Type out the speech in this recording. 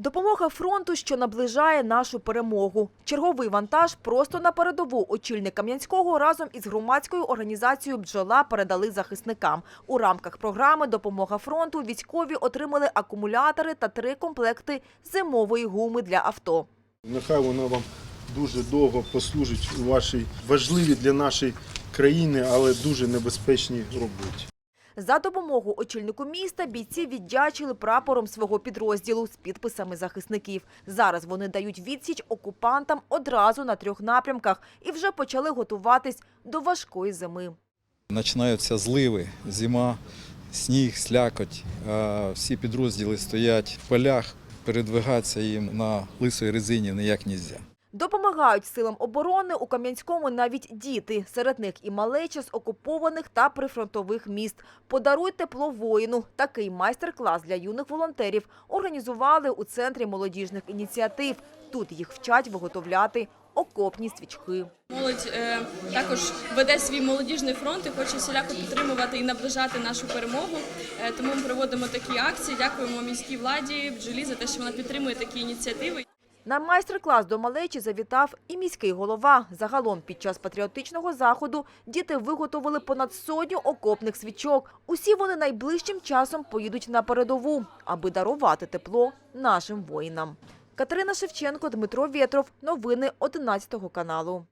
Допомога фронту, що наближає нашу перемогу. Черговий вантаж просто на передову очільник Кам'янського разом із громадською організацією «Бджола» передали захисникам. У рамках програми «Допомога фронту» військові отримали акумулятори та три комплекти зимової гуми для авто. Нехай вона вам дуже довго послужить у вашій важливій для нашої країни, але дуже небезпечній роботі. За допомогу очільнику міста бійці віддячили прапором свого підрозділу з підписами захисників. Зараз вони дають відсіч окупантам одразу на трьох напрямках і вже почали готуватись до важкої зими. Починаються зливи, зима, сніг, слякоть. Всі підрозділи стоять в полях, передвигатися їм на лисої резині ніяк не можна. Допомагають силам оборони у Кам'янському навіть діти. Серед них і малеча з окупованих та прифронтових міст. Подаруй тепло воїну. Такий майстер-клас для юних волонтерів організували у центрі молодіжних ініціатив. Тут їх вчать виготовляти окопні свічки. Молодь е, також веде свій молодіжний фронт і хоче всіляко підтримувати і наближати нашу перемогу. Е, тому ми проводимо такі акції. Дякуємо міській владі бджолі за те, що вона підтримує такі ініціативи. На майстер-клас до малечі завітав і міський голова. Загалом під час патріотичного заходу діти виготовили понад сотню окопних свічок. Усі вони найближчим часом поїдуть на передову, аби дарувати тепло нашим воїнам. Катерина Шевченко, Дмитро Вєтров. Новини 11 каналу.